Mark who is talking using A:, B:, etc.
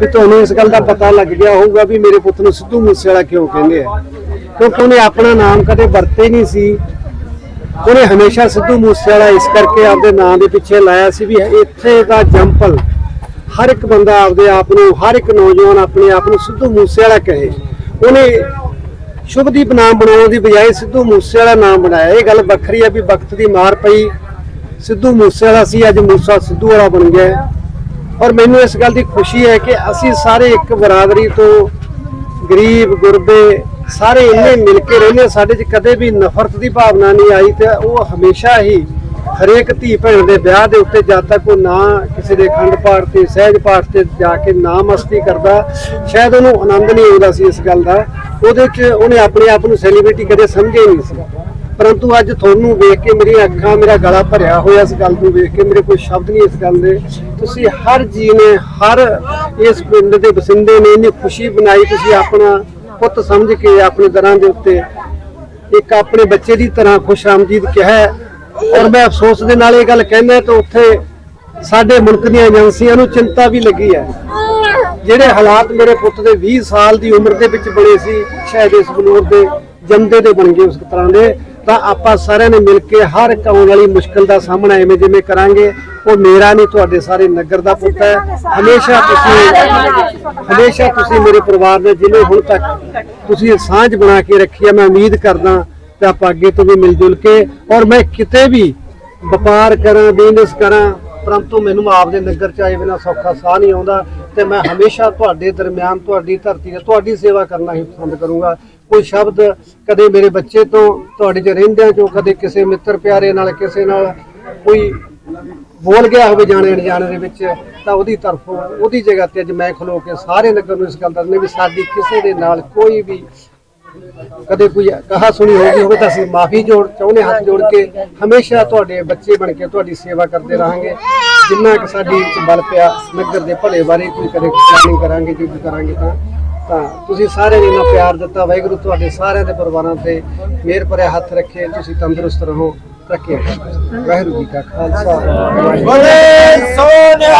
A: ਵੀ ਤੁਹਾਨੂੰ ਇਸ ਗੱਲ ਦਾ ਪਤਾ ਲੱਗ ਗਿਆ ਹੋਊਗਾ ਵੀ ਮੇਰੇ ਪੁੱਤ ਨੂੰ ਸਿੱਧੂ ਮੂਸੇਵਾਲਾ ਕਿਉਂ ਕਹਿੰਦੇ ਆ? ਕਿਉਂਕਿ ਉਹਨੇ ਆਪਣਾ ਨਾਮ ਕਦੇ ਵਰਤੇ ਨਹੀਂ ਸੀ। ਉਹਨੇ ਹਮੇਸ਼ਾ ਸਿੱਧੂ ਮੂਸੇਵਾਲਾ ਇਸ ਕਰਕੇ ਆਪਦੇ ਨਾਂ ਦੇ ਪਿੱਛੇ ਲਾਇਆ ਸੀ ਵੀ ਇੱਥੇ ਦਾ ਜੰਪਲ ਹਰ ਇੱਕ ਬੰਦਾ ਆਪਦੇ ਆਪ ਨੂੰ, ਹਰ ਇੱਕ ਨੌਜਵਾਨ ਆਪਣੇ ਆਪ ਨੂੰ ਸਿੱਧੂ ਮੂਸੇਵਾਲਾ ਕਹੇ। ਉਹਨੇ ਸ਼ੁਭਦੀਪ ਨਾਮ ਬਣਾਉਣ ਦੀ ਬਜਾਏ ਸਿੱਧੂ ਮੂਸੇਵਾਲਾ ਨਾਮ ਬਣਾਇਆ। ਇਹ ਗੱਲ ਵੱਖਰੀ ਹੈ ਵੀ ਵਕਤ ਦੀ ਮਾਰ ਪਈ। ਸਿੱਧੂ ਮੂਸੇਵਾਲਾ ਸੀ, ਅੱਜ ਮੂਸਾ ਸਿੱਧੂ ਵਾਲਾ ਬਣ ਗਿਆ। ਔਰ ਮੈਨੂੰ ਇਸ ਗੱਲ ਦੀ ਖੁਸ਼ੀ ਹੈ ਕਿ ਅਸੀਂ ਸਾਰੇ ਇੱਕ ਬਰਾਦਰੀ ਤੋਂ ਗਰੀਬ, ਗੁਰਬੇ ਸਾਰੇ ਇੰਨੇ ਮਿਲ ਕੇ ਰਹਿੰਦੇ ਸਾਡੇ 'ਚ ਕਦੇ ਵੀ ਨਫ਼ਰਤ ਦੀ ਭਾਵਨਾ ਨਹੀਂ ਆਈ ਤੇ ਉਹ ਹਮੇਸ਼ਾ ਹੀ ਹਰੇਕ ਧੀ ਭੈਣ ਦੇ ਵਿਆਹ ਦੇ ਉੱਤੇ ਜਦ ਤੱਕ ਉਹ ਨਾ ਕਿਸੇ ਦੇ ਖੰਡ ਪਾਠ ਤੇ ਸਹਿਜ ਪਾਠ ਤੇ ਜਾ ਕੇ ਨਾ ਮਸਤੀ ਕਰਦਾ, ਸ਼ਾਇਦ ਉਹਨੂੰ ਆਨੰਦ ਨਹੀਂ ਆਉਂਦਾ ਸੀ ਇਸ ਗੱਲ ਦਾ। ਉਹਦੇ 'ਚ ਉਹਨੇ ਆਪਣੇ ਆਪ ਨੂੰ ਸੈਲੀਬ੍ਰਿਟੀ ਕਦੇ ਸਮਝਿਆ ਹੀ ਨਹੀਂ ਸੀ। ਪਰੰਤੂ ਅੱਜ ਤੁਹਾਨੂੰ ਵੇਖ ਕੇ ਮੇਰੀਆਂ ਅੱਖਾਂ, ਮੇਰਾ ਗਲਾ ਭਰਿਆ ਹੋਇਆ ਇਸ ਗੱਲ ਨੂੰ ਵੇਖ ਕੇ, ਮੇਰੇ ਕੋਈ ਸ਼ਬਦ ਨਹੀਂ ਇਸ ਗੱਲ ਦੇ। ਤੁਸੀਂ ਹਰ ਜੀ ਨੇ, ਹਰ ਇਸ ਪਿੰਡ ਦੇ ਵਸਿੰਦੇ ਨੇ ਇੰਨੀ ਖੁਸ਼ੀ ਬਣਾਈ ਤੁਸੀਂ ਆਪਣਾ ਪੁੱਤ ਸਮਝ ਕੇ ਆਪਣੇ ਦਰਾਂ ਦੇ ਉੱਤੇ ਇੱਕ ਆਪਣੇ ਬੱਚੇ ਦੀ ਤਰ੍ਹਾਂ ਖੁਸ਼ਾਮਦੀਦ ਕਿਹਾ ਔਰ ਮੈਂ ਅਫਸੋਸ ਦੇ ਨਾਲ ਇਹ ਗੱਲ ਕਹਿੰਦਾ ਤਾਂ ਉੱਥੇ ਸਾਡੇ ਮੁਲਕ ਦੀਆਂ ਏਜੰਸੀਆਂ ਨੂੰ ਚਿੰਤਾ ਵੀ ਲੱਗੀ ਹੈ। ਜਿਹੜੇ ਹਾਲਾਤ ਮੇਰੇ ਪੁੱਤ ਦੇ 20 ਸਾਲ ਦੀ ਉਮਰ ਦੇ ਵਿੱਚ ਬਣੇ ਸੀ, ਸ਼ਾਇਦ ਇਸ ਬਲੂਰ ਦੇ ਜੰਦੇ ਦੇ ਬਣ ਗਏ ਉਸ ਤਰ੍ਹਾਂ ਦੇ। ਤਾਂ ਆਪਾਂ ਸਾਰਿਆਂ ਨੇ ਮਿਲ ਕੇ ਹਰ ਇੱਕ ਆਉਣ ਵਾਲੀ ਮੁਸ਼ਕਲ ਦਾ ਸਾਹਮਣਾ ਐਵੇਂ ਜਿਵੇਂ ਕਰਾਂਗੇ, ਉਹ ਮੇਰਾ ਨਹੀਂ, ਤੁਹਾਡੇ ਸਾਰੇ ਨਗਰ ਦਾ ਪੁੱਤ ਹੈ। ਹਮੇਸ਼ਾ ਤੁਸੀਂ ਹਮੇਸ਼ਾ ਤੁਸੀਂ ਮੇਰੇ ਪਰਿਵਾਰ ਨੇ ਜਿਵੇਂ ਹੁਣ ਤੱਕ ਤੁਸੀਂ ਸਾਂਝ ਬਣਾ ਕੇ ਰੱਖੀ ਹੈ ਮੈਂ ਉਮੀਦ ਕਰਦਾ ਤੇ ਆਪਾਂ ਅੱਗੇ ਤੋਂ ਵੀ ਮਿਲ ਜੁਲ ਕੇ ਔਰ ਮੈਂ ਕਿਤੇ ਵੀ ਵਪਾਰ ਕਰਾਂ ਬਿਜ਼ਨਸ ਕਰਾਂ, ਪਰੰਤੂ ਮੈਨੂੰ ਆਪਦੇ ਨਗਰ ਚ ਆਏ ਬਿਨਾ ਸੌਖਾ ਸਾਹ ਨਹੀਂ ਆਉਂਦਾ। ਤੇ ਮੈਂ ਹਮੇਸ਼ਾ ਤੁਹਾਡੇ ਦਰਮਿਆਨ, ਤੁਹਾਡੀ ਧਰਤੀ ਤੇ ਤੁਹਾਡੀ ਸੇਵਾ ਕਰਨਾ ਹੀ ਪਸੰਦ ਕਰੂੰਗਾ। ਕੋਈ ਸ਼ਬਦ ਕਦੇ ਮੇਰੇ ਬੱਚੇ ਤੋਂ, ਤੁਹਾਡੇ ਚ ਰਹਿੰਦਿਆਂ ਚੋਂ ਕਦੇ ਕਿਸੇ ਮਿੱਤਰ ਪਿਆਰੇ ਨਾਲ, ਕਿਸੇ ਨਾਲ ਕੋਈ ਬੋਲ ਗਿਆ ਹੋਵੇ ਜਾਣੇ ਅਣਜਾਣੇ ਦੇ ਵਿੱਚ, ਤਾਂ ਉਹਦੀ ਤਰਫੋਂ, ਉਹਦੀ ਜਗ੍ਹਾ ਤੇ ਅੱਜ ਮੈਂ ਖਲੋ ਕੇ ਸਾਰੇ ਨਗਰ ਨੂੰ ਇਸ ਗੱਲ ਦੱਸਣੀ ਵੀ ਸਾਡੀ ਕਿਸੇ ਦੇ ਨਾਲ ਕੋਈ ਵੀ ਕਦੇ ਕੋਈ ਕਹਾ ਸੁਣੀ ਹੋਗੀ ਹੋਵੇ ਤਾਂ ਅਸੀਂ ਮਾਫੀ ਜੋੜ, ਚਾਹੁੰਦੇ ਹੱਥ ਜੋੜ ਕੇ ਹਮੇਸ਼ਾ ਤੁਹਾਡੇ ਬੱਚੇ ਬਣ ਕੇ ਤੁਹਾਡੀ ਸੇਵਾ ਕਰਦੇ ਰਹਾਂਗੇ। ਜਿੰਨਾ ਕਿ ਸਾਡੀ ਚ ਬਲ ਪਿਆ ਨਗਰ ਦੇ ਭਲੇ ਬਾਰੇ ਕੋਈ ਕਦੇ ਪਲਾਨਿੰਗ ਕਰਾਂਗੇ, ਜੋ ਵੀ ਕਰਾਂਗੇ ਤਾਂ ਤਾਂ ਤੁਸੀਂ ਸਾਰਿਆਂ ਨੇ ਇੰਨਾ ਪਿਆਰ ਦਿੱਤਾ, ਵਾਹਿਗੁਰੂ ਤੁਹਾਡੇ ਸਾਰਿਆਂ ਦੇ ਪਰਿਵਾਰਾਂ ਤੇ ਮਿਹਰ ਭਰਿਆ ਹੱਥ ਰੱਖੇ, ਤੁਸੀਂ ਤੰਦਰੁਸਤ ਰਹੋ ਰੱਖੇ ਵਾਹਿਗੁਰੂ ਜੀ ਕਾ ਖਾਲਸਾ।
B: ਬੋਲੇ ਸੋਨਿਆ